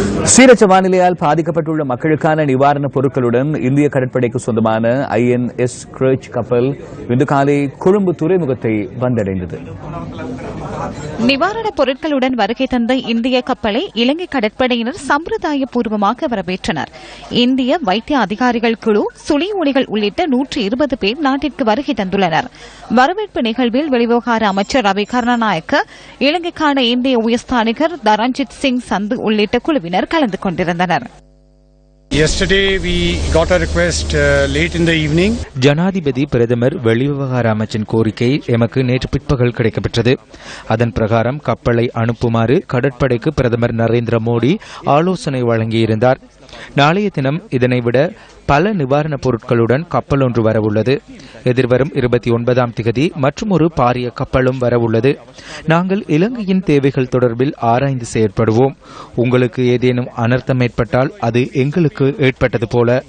சீரச்ச வானிலையால் பாதிக்கப்பட்டுள்ள மக்களுக்கான நிவாரணப் பொருட்களுடன் இந்திய கடற்படைக்கு சொந்தமான ஐஎன்எஸ் கிரச் கப்பல் இன்று காலை கொழும்பு துறைமுகத்தை வந்தடைந்தது. நிவாரணப் பொருட்களுடன் வருகை தந்த இந்திய கப்பலை இலங்கை கடற்படையினர் சம்பிரதாய பூர்வமாக வரவேற்றனர். இந்திய வைத்திய அதிகாரிகள் குழு சுழி ஒளிகள் உள்ளிட்ட நூற்றி இருபது பேர் நாட்டிற்கு வருகை தந்துள்ளனர். வரவேற்பு நிகழ்வில் வெளிவிவகார அமைச்சர் ரவி கருணாநாயக்க இலங்கைக்கான இந்திய உயர்ஸ்தானிகர் தரஞ்சித் சிங் சந்து உள்ளிட்ட குழுவினர். கலந்து கொண்டிருந்தனர். Uh. ஜனாதிபதி பிரதமர் வெளிவிவகார அமைச்சின் கோரிக்கை எமக்கு நேற்று பிற்பகல் கிடைக்கப்பெற்றது. அதன் பிரகாரம் கப்பலை அனுப்புமாறு கடற்படைக்கு பிரதமர் நரேந்திர மோடி ஆலோசனை வழங்கியிருந்தார். நாளைய தினம் இதனை விட பல நிவாரணப் பொருட்களுடன் கப்பல் ஒன்று வரவுள்ளது. எதிர்வரும் இருபத்தி ஒன்பதாம் திகதி மற்றும் ஒரு பாரிய கப்பலும் வரவுள்ளது. நாங்கள் இலங்கையின் தேவைகள் தொடர்பில் ஆராய்ந்து செயற்படுவோம். உங்களுக்கு ஏதேனும் அனர்த்தம் ஏற்பட்டால் அது எங்களுக்கு ஏற்பட்டது போல.